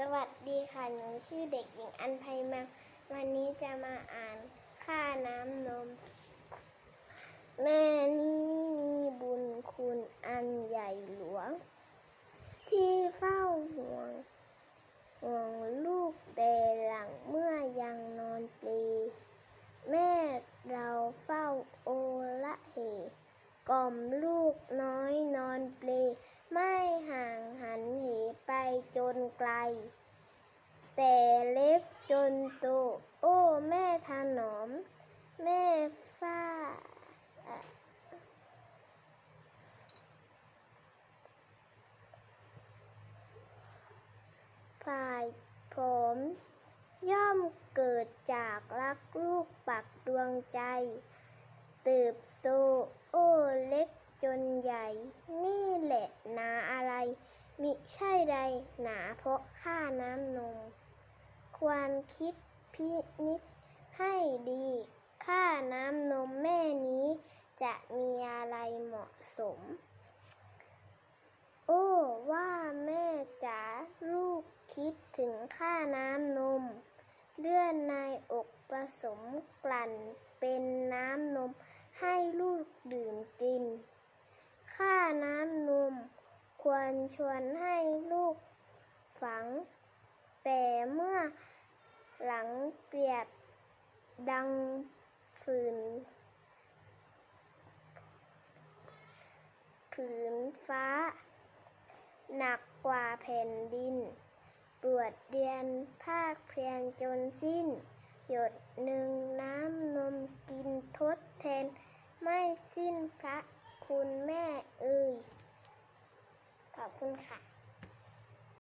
สวัสดีค่ะ หนูชื่อเด็กหญิงอันไพมา วันนี้จะมาอ่านค่าน้ำนม แม่นี้มีบุญคุณอันใหญ่หลวง ที่เฝ้าห่วงห่วงลูกแต่หลังเมื่อยังนอนเปลแม่เราเฝ้าโอละเหกล่อมลูกน้อยนอนเปล ไม่ห่างหันเหไปจน ไกล แต่เล็กจนโต โอ้ แม่ถนอม แม่ฟ้าฝ่ายผม ย่อมเกิดจากรักลูกปักดวงใจ เติบโต โอ้เล็กจนใหญ่ นี่แหละนาอะไร มิใช่ใดหนาเพราะค่าน้ำนม ควรคิดพินิจให้ดี ค่าน้ำนมแม่นี้จะมีอะไรเหมาะสม โอ้ ว่าแม่จ๋าลูกคิดถึงค่าน้ำนม เลื่อนในอกผสมกลั่นเป็นน้ำนมให้ลูกดื่มกิน ค่าน้ำนม ควร ชวนให้ลูกฝัง แต่เมื่อหลังเปรียบดังฝืนผืนฟ้า หนักกว่าแผ่นดิน ปวดเรียนภาคเพียนจนสิ้น หยดหนึ่งน้ำนมกินทดแทน ไม่สิ้นพระคุณแม่เอ่ย ขอบคุณค่ะ